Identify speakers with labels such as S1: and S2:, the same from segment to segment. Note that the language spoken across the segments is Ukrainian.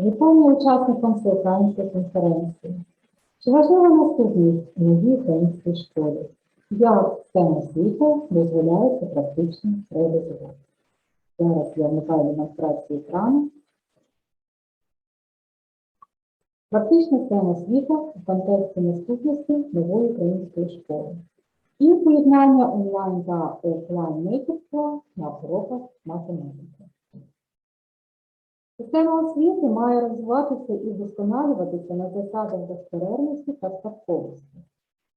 S1: Вітання учасникам всеукраїнської конференції. Чи важлива наступність новій українській школі? Як система освіти дозволяє це практично реалізувати? Зараз я вмикаю демонстрацію екрану. Практична система освіти у контексті наступності нової української школи. І поєднання онлайн та офлайн мейкерства на уроках математики. Система освіти має розвиватися і вдосконалюватися на засадах безперервності та спадковості.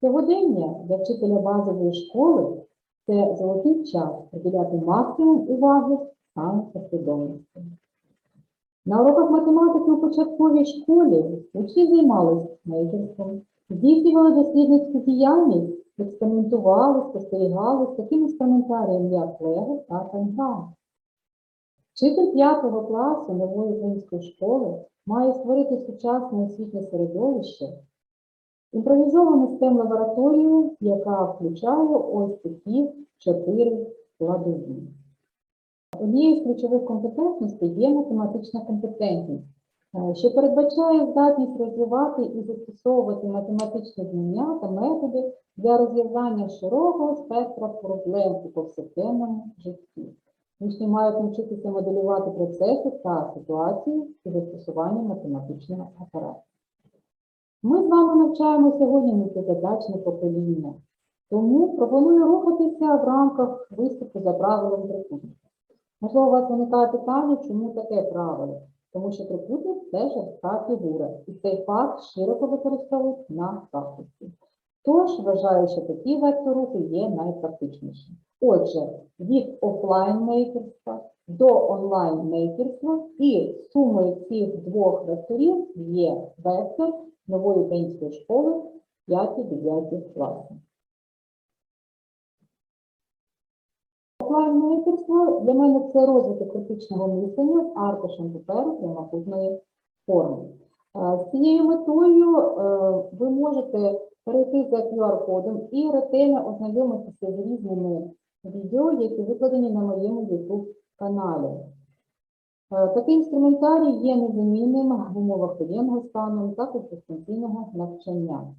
S1: Сьогодення для вчителя базової школи це золотий час приділяти максимум уваги саме послідовності. На уроках математики у початковій школі учні займалися мейкерством, здійснювали дослідницьку діяльність, експериментували, спостерігали з таким інструментарієм, як Лего та Тангам. Вчитель 5 класу нової української школи має створити сучасне освітнє середовище, імпровізовану STEM лабораторію, яка включає ось такі чотири складові. Однією з ключових компетентностей є математична компетентність, е, що передбачає здатність розвивати і застосовувати математичні знання та методи для розв'язання широкого спектра проблем у повсякденному житті. Учні мають навчитися моделювати процеси та ситуації і застосування математичного апарату. Ми з вами навчаємо сьогодні мультизадачне покоління, тому пропоную рухатися в рамках виступу за правилом трикутника. Можливо, у вас виникає питання, чому таке правило? Тому що трикутник це жорстка фігура, і цей факт широко використовують на практиці. Тож вважаю, що такий вектор руху є найпрактичнішим. Отже, від офлайн-мейкерства до онлайн-мейкерства і сумою цих двох векторів є вектор нової української школи 5-9 класів. Офлайн-мейкерство для мене це розвиток критичного мислення з аркушем паперу прямокутної форми. З цією метою е, ви можете перейти за QR-кодом і ретельно ознайомитися з різними відео, які викладені на моєму YouTube каналі. Е, Такий інструментарій є незамінним в умовах воєнного стану, також дистанційного навчання.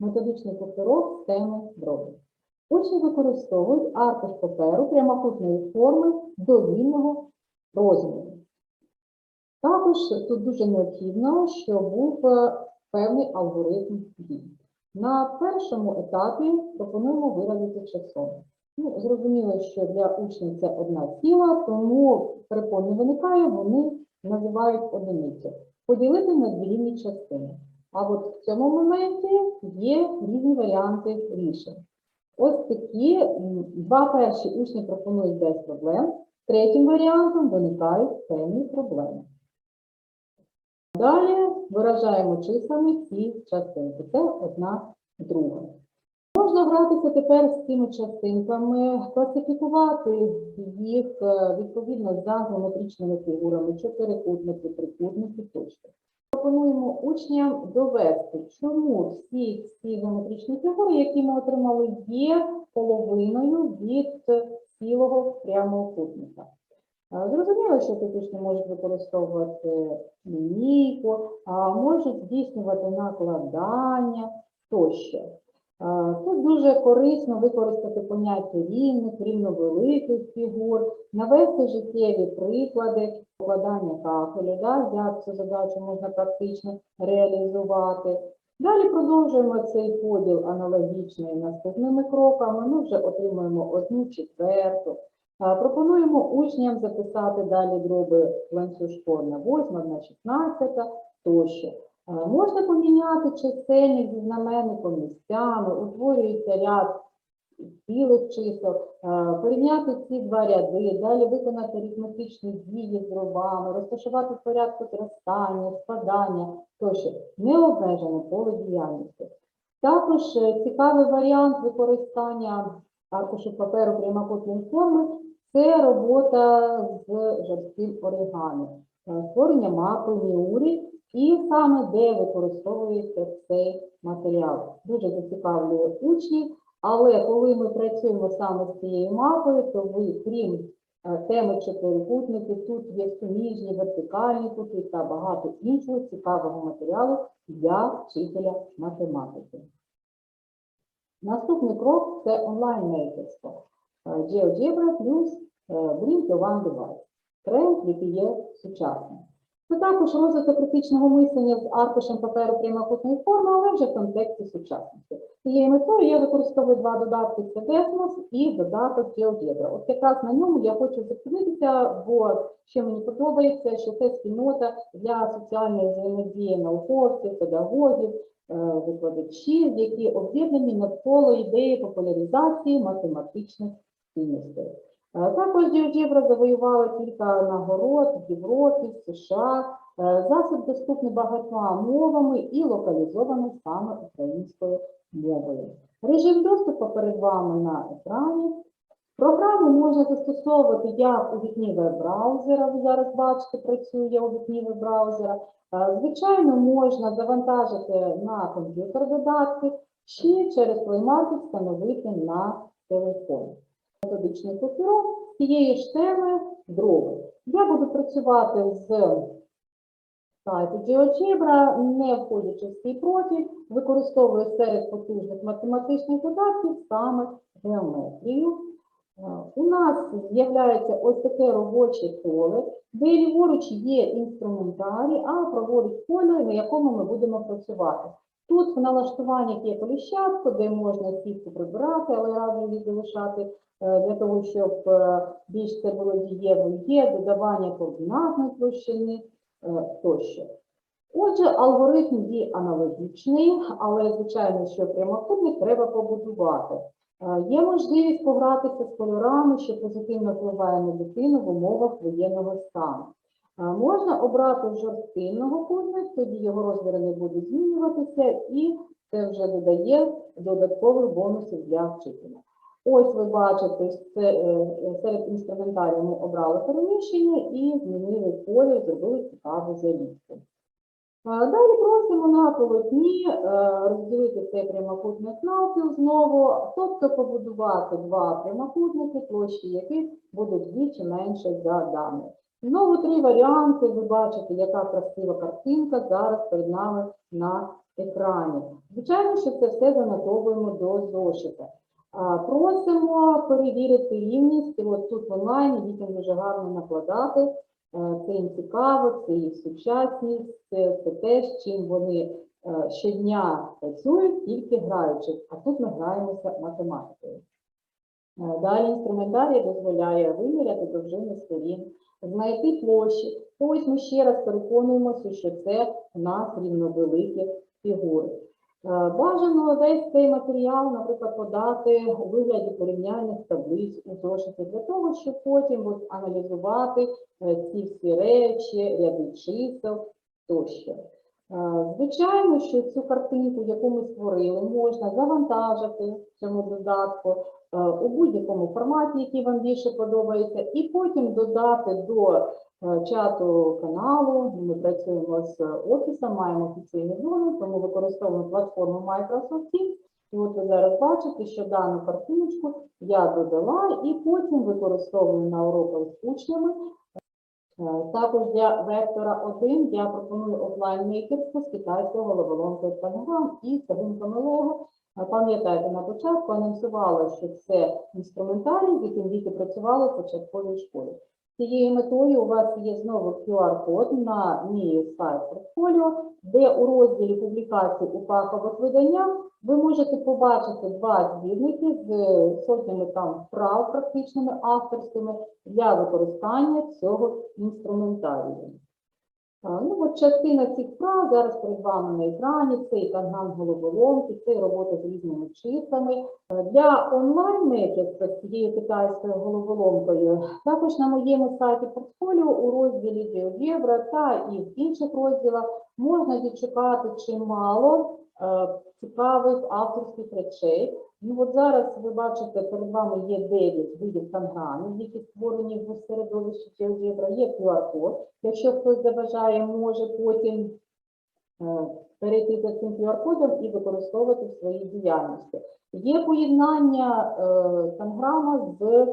S1: Методичний повторок з теми дроби. Учні використовують аркуш паперу прямокутної форми довільного розміру. Також тут дуже необхідно, щоб був е, певний алгоритм дій. На першому етапі пропонуємо виразити часом. Ну, зрозуміло, що для учнів це одна ціла, тому перепон не виникає, вони називають одиницю. Поділити на дві рівні частини. А от в цьому моменті є різні варіанти рішень. Ось такі два перші учні пропонують без проблем, третім варіантом виникають певні проблеми. Далі виражаємо числами ці частинки. Це одна друга. Можна гратися тепер з цими частинками, класифікувати їх е, відповідно за геометричними фігурами, чотирикутники, трикутники тощо. Пропонуємо учням довести, чому всі ці геометричні фігури, які ми отримали, є половиною від цілого прямокутника. Е, Зрозуміло, що тут учні можуть використовувати лінійку, можуть здійснювати накладання тощо. Е, Тут дуже корисно використати поняття рівних, рівновеликих фігур, навести життєві приклади, покладання кафелю, да, як цю задачу можна практично реалізувати. Далі продовжуємо цей поділ аналогічний наступними кроками. Ми вже отримуємо одну четверту. Е, Пропонуємо учням записати далі дроби ланцюжком на 8, на 16 тощо. Можна поміняти чисельник зі знаменником місцями, утворюється ряд цілих чисел, порівняти ці два ряди, далі виконати арифметичні дії з дробами, розташувати в порядку зростання, спадання тощо. Необмежене поле діяльності. Також е, цікавий варіант використання аркушу паперу прямокутної форми це робота з жорстким оригами, е, створення мапи Міурі і саме де використовується цей матеріал. Дуже зацікавлює учнів, але коли ми працюємо саме з цією мапою, то ви, крім Е, Теми чотирикутники, тут є суміжні, вертикальні кути та багато іншого цікавого матеріалу для вчителя математики. Наступний крок це онлайн-мейкерство. Е, GeoGebra плюс е, Bring One Device. Тренд, який є сучасним. Це також розвиток критичного мислення з аркушем паперу прямокутної форми, але вже в контексті сучасності. Цією метою я використовую два додатки це Desmos і додаток GeoGebra. От якраз на ньому я хочу зупинитися, бо що мені подобається, що це спільнота для соціальної взаємодії науковців, педагогів, е, викладачів, які об'єднані навколо ідеї популяризації математичних цінностей. Е, Також GeoGebra завоювала кілька нагород в Європі, в США. Е, Засіб доступний багатьма мовами і локалізований саме українською мовою. Режим доступу перед вами на екрані. Програму можна застосовувати як у вікні веб-браузера, ви зараз бачите, працює у вікні веб-браузера. Е, Звичайно, можна завантажити на комп'ютер додатки чи через Market встановити на телефон методичний копірок з цієї ж теми дроби. Я буду працювати з сайту GeoGebra, не входячи в свій профіль, використовую серед потужних математичних додатків саме геометрію. Е, У нас з'являється ось таке робоче поле, де ліворуч є інструментарій, а праворуч поле, на якому ми будемо працювати. Тут в налаштуваннях є коліщатка, де можна сітку прибирати, але раджу її залишати е, для того, щоб е, більш це було дієво, є додавання координатної площини е, тощо. Отже, алгоритм є аналогічний, але, звичайно, що прямокутник треба побудувати. Є можливість погратися з кольорами, що позитивно впливає на дитину в умовах воєнного стану. Можна обрати жорсткий многокутник, тоді його розміри не будуть змінюватися, і це вже додає додаткових бонусів для вчителя. Ось ви бачите, е, серед інструментарію ми обрали переміщення і змінили поле, зробили цікаву залізку. Далі просимо на полотні е, розділити цей прямокутник навпіл знову, тобто побудувати два прямокутники, площі яких будуть вдвічі менше за дані. Знову три варіанти. Ви бачите, яка красива картинка зараз перед нами на екрані. Звичайно, що це все занотовуємо до зошита. Просимо перевірити рівність. От тут в онлайні дітям дуже гарно накладати. Е, Це їм цікаво, це їх сучасність, це, це те, з чим вони е, щодня працюють, тільки граючи. А тут ми граємося математикою. Далі інструментарій дозволяє виміряти довжини сторін, знайти площі. Ось ми ще раз переконуємося, що це у нас рівновеликі фігури. Е, Бажано весь цей матеріал, наприклад, подати у вигляді порівняльних таблиць у зошиті для того, щоб потім от аналізувати е, ці всі речі, ряди чисел тощо. Е, Звичайно, що цю картинку, яку ми створили, можна завантажити в цьому додатку е, у будь-якому форматі, який вам більше подобається, і потім додати до е, чату каналу. Ми працюємо з офісом, маємо офіційну зону, тому використовуємо платформу Microsoft Teams. І от ви зараз бачите, що дану картиночку я додала і потім використовую на уроках з учнями. Е, Також для вектора 1 я пропоную офлайн мейкерство з китайського головоломки Пангам і Сагунками Лего. Е, Пам'ятаєте, на початку анонсувала, що це інструментарій, з яким діти працювали в початковій школі. Цією метою у вас є знову QR-код на мій сайт портфоліо, де у розділі публікацій у фахових виданнях ви можете побачити два збірники з сотнями там вправ практичними авторськими для використання цього інструментарію. Ну, от частина цих вправ зараз перед вами на екрані, це і танган головоломки, це і робота з різними числами. Е, Для онлайн-мекерства з цією китайською головоломкою також на моєму сайті портфоліо у розділі GeoGebra та і в інших розділах можна відшукати чимало е, цікавих авторських речей. Ну от зараз ви бачите, перед вами є 9 видів танграмів, які створені в середовищі GeoGebra, є QR-код. Якщо хтось забажає, може потім е, перейти за цим QR-кодом і використовувати в своїй діяльності. Є поєднання е, танграма з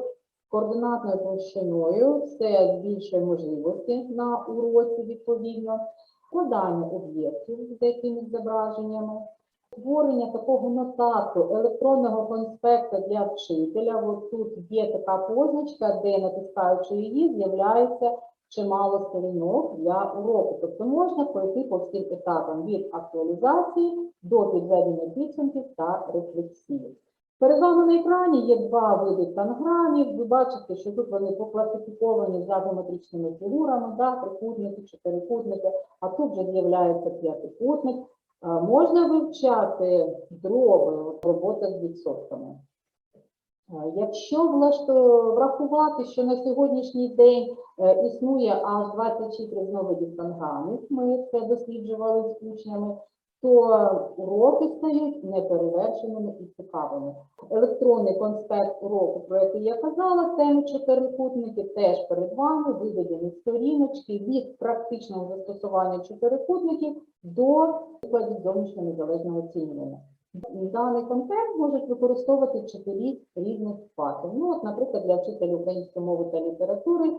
S1: координатною площиною, це збільшує можливості на уроці відповідно, складання об'єктів з якимись зображеннями, створення такого нотату електронного конспекту для вчителя. Ось тут є така позначка, де натискаючи її, з'являється чимало сторінок для уроку. Тобто можна пройти по всім етапам від актуалізації до підведення підсумків та рефлексії. Перед вами на екрані є два види танграмів. Ви бачите, що тут вони покласифіковані за геометричними фігурами, да, трикутники, чотирикутники, а тут вже з'являється п'ятикутник. Можна вивчати дроби, от робота з відсотками. Якщо врахувати, що на сьогоднішній день е, існує аж 26 різновидів танграмів, ми це досліджували з учнями, то уроки стають неперевершеними і цікавими. Електронний конспект уроку, про який я казала, теми чотирикутники, теж перед вами виведені сторіночки від практичного застосування чотирикутників до прикладів зовнішнього незалежного оцінювання. Даний контент можуть використовувати вчителі різних класів. Ну, от, наприклад, для вчителя української мови та літератури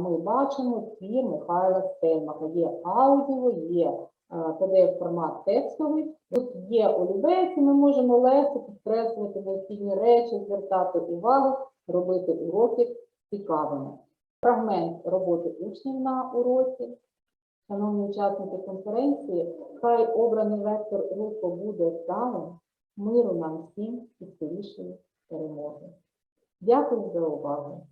S1: ми бачимо твір Михайла Стельмаха. Є аудіо, є pdf формат текстовий. Тут є олівець, і ми можемо легко підкреслити необхідні речі, звертати увагу, робити уроки цікавими. Фрагмент роботи учнів на уроці. Шановні учасники конференції, хай обраний вектор руху буде вдалим, миру нам всім і скорішої перемоги. Дякую за увагу.